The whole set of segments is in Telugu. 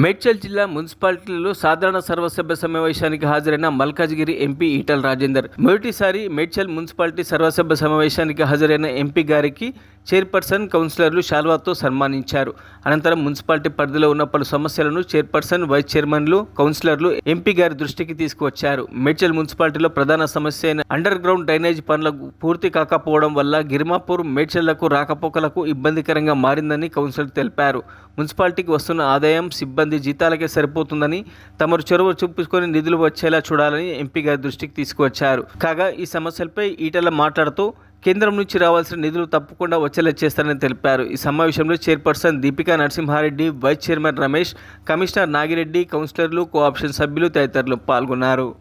మేడ్చల్ జిల్లా మున్సిపాలిటీలో సాధారణ సర్వసభ్య సమావేశానికి హాజరైన మల్కాజ్గిరి ఎంపీ ఈటల రాజేందర్. మొదటిసారి మేడ్చల్ మున్సిపాలిటీ సర్వసభ్య సమావేశానికి హాజరైన ఎంపీ గారికి చైర్పర్సన్ కౌన్సిలర్లు శాల్వాతో సన్మానించారు. అనంతరం మున్సిపాలిటీ పరిధిలో ఉన్న పలు సమస్యలను చైర్పర్సన్ వైస్ చైర్మన్లు కౌన్సిలర్లు ఎంపీ గారి దృష్టికి తీసుకువచ్చారు. మేడ్చల్ మున్సిపాలిటీలో ప్రధాన సమస్య అయిన అండర్ గ్రౌండ్ డ్రైనేజ్ పనులకు పూర్తి కాకపోవడం వల్ల గిరిమాపూర్ మేడ్చల్లకు రాకపోకలకు ఇబ్బందికరంగా మారిందని కౌన్సిలర్ తెలిపారు. మున్సిపాలిటీకి వస్తున్న ఆదాయం సిబ్బంది జీతాలకే సరిపోతుందని తమరు చొరవ చూపించుకొని నిధులు వచ్చేలా చూడాలని ఎంపీ గారి దృష్టికి తీసుకువచ్చారు. కాగా ఈ సమస్యలపై ఈటల మాట్లాడుతూ కేంద్రం నుంచి రావాల్సిన నిధులు తప్పకుండా వచ్చేలా చేస్తారని తెలిపారు. ఈ సమావేశంలో chairperson Deepika Narasimhareddy vice chairman Ramesh commissioner Nagireddy కౌన్సిలర్లు కోఆప్షన్ సభ్యులు తదితరులు పాల్గొన్నారు.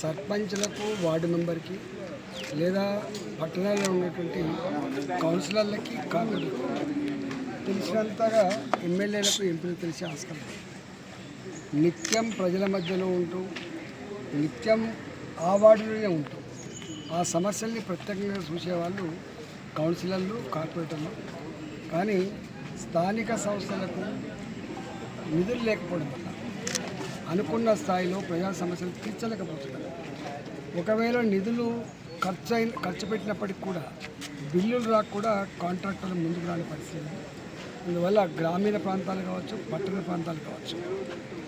సర్పంచ్లకు వార్డు మెంబర్కి లేదా పట్టణాల్లో ఉన్నటువంటి కౌన్సిలర్లకి కాకుండా తెలిసినంతగా ఎమ్మెల్యేలకు ఎంపీలు తెలిసే ఆస్కారం. నిత్యం ప్రజల మధ్యలో ఉంటూ నిత్యం ఆ వార్డులోనే ఉంటూ ఆ సమస్యల్ని ప్రత్యేకంగా చూసేవాళ్ళు కౌన్సిలర్లు కార్పొరేటర్లు. కానీ స్థానిక సంస్థలకు నిధులు లేకపోవడం వల్ల అనుకున్న స్థాయిలో ప్రజా సమస్యలు తీర్చలేకపోతున్నారు. ఒకవేళ నిధులు ఖర్చు అయిన ఖర్చు పెట్టినప్పటికి కూడా బిల్లులు రాక కూడా కాంట్రాక్టర్లు ముందుకు రాని పరిస్థితి అందువల్ల గ్రామీణ ప్రాంతాలు కావచ్చు పట్టణ ప్రాంతాలు కావచ్చు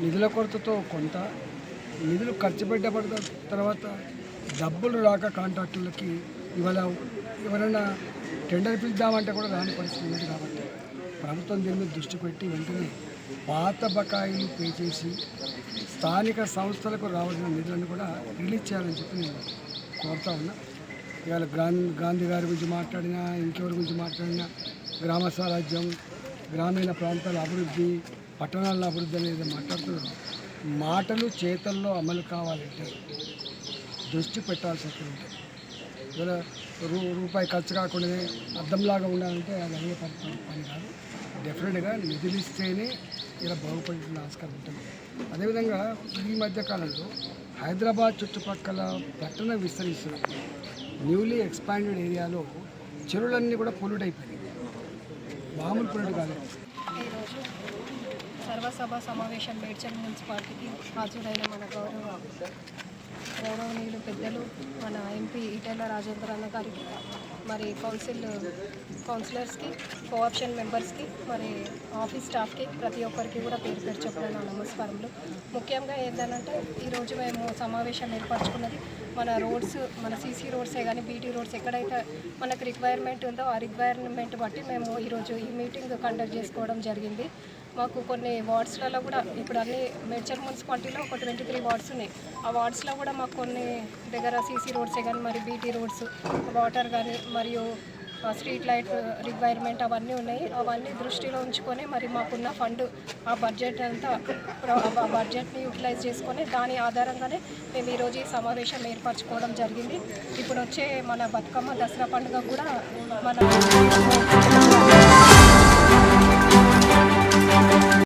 నిధుల కొరతతో కొంత నిధులు ఖర్చు పెట్టబడిన తర్వాత డబ్బులు రాక కాంట్రాక్టర్లకి ఇవాళ ఎవరైనా టెండర్ పిలుద్దామంటే కూడా రాని పరిస్థితి ఉంది కాబట్టి ప్రభుత్వం దీని మీద దృష్టి పెట్టి వెంటనే పాత బకాయిలు పే చేసి స్థానిక సంస్థలకు రావాల్సిన నిధులను కూడా రిలీజ్ చేయాలని చెప్పి నేను కోరుతా ఉన్నా. ఇవాళ గాంధీ గాంధీ గారి గురించి మాట్లాడినా ఇంకెవరి గురించి మాట్లాడినా గ్రామ స్వరాజ్యం గ్రామీణ ప్రాంతాల అభివృద్ధి పట్టణాల అభివృద్ధి అనేది మాట్లాడుతున్నారు మాటలు చేతల్లో అమలు కావాలంటే దృష్టి పెట్టాల్సి ఉంటుంది రూ రూపాయి ఖర్చు కాకుండానే అద్దంలాగా ఉండాలంటే అది అయ్యే పని పని- కాదు. డెఫినెట్గా నిధులు ఇస్తేనే ఇలా బాగుపడిన ఆస్కారం ఉంటుంది. అదేవిధంగా ఈ మధ్య కాలంలో హైదరాబాద్ చుట్టుపక్కల పట్టణ విస్తరిస్తున్న న్యూలీ ఎక్స్పాండెడ్ ఏరియాలో చెరువులన్నీ కూడా పొల్యూట్ అయిపోయినాయి. ఈరోజు సర్వసభ సమావేశం మేడ్చల్ మున్సిపాలిటీకి హాజరైన మన గౌరవ గౌరవనీయులు పెద్దలు మన ఎంపీ ఈటెల రాజేంద్ర అన్న గారికి మరి కౌన్సిల్ కౌన్సిలర్స్కి కోఆప్షన్ మెంబర్స్కి మరి ఆఫీస్ స్టాఫ్కి ప్రతి ఒక్కరికి కూడా పేరు పేరు చెప్పిన నా నమస్కారములు. ముఖ్యంగా ఏంటంటే ఈరోజు మేము సమావేశం ఏర్పరచుకున్నది మన రోడ్స్ మన సీసీ రోడ్సే కానీ బీటీ రోడ్స్ ఎక్కడైతే మనకు రిక్వైర్మెంట్ ఉందో ఆ రిక్వైర్మెంట్ బట్టి మేము ఈరోజు ఈ మీటింగ్ కండక్ట్ చేసుకోవడం జరిగింది. మాకు కొన్ని వార్డ్స్లలో కూడా ఇప్పుడు అన్ని మేడ్చల్ మున్సిపాలిటీలో ఒక ట్వంటీ త్రీ వార్డ్స్ ఉన్నాయి. ఆ వార్డ్స్లో కూడా మాకు కొన్ని దగ్గర సీసీ రోడ్సే కానీ మరి బీటీ రోడ్స్ వాటర్ కానీ మరియు స్ట్రీట్ లైట్ రిక్వైర్మెంట్ అవన్నీ ఉన్నాయి. అవన్నీ దృష్టిలో ఉంచుకొని మరి మాకున్న ఫండ్ ఆ బడ్జెట్ అంతా ఆ బడ్జెట్ని యూటిలైజ్ చేసుకొని దాని ఆధారంగానే మేము ఈరోజు ఈ సమావేశం ఏర్పరచుకోవడం జరిగింది. ఇప్పుడు వచ్చే మన బతుకమ్మ దసరా పండుగ కూడా మన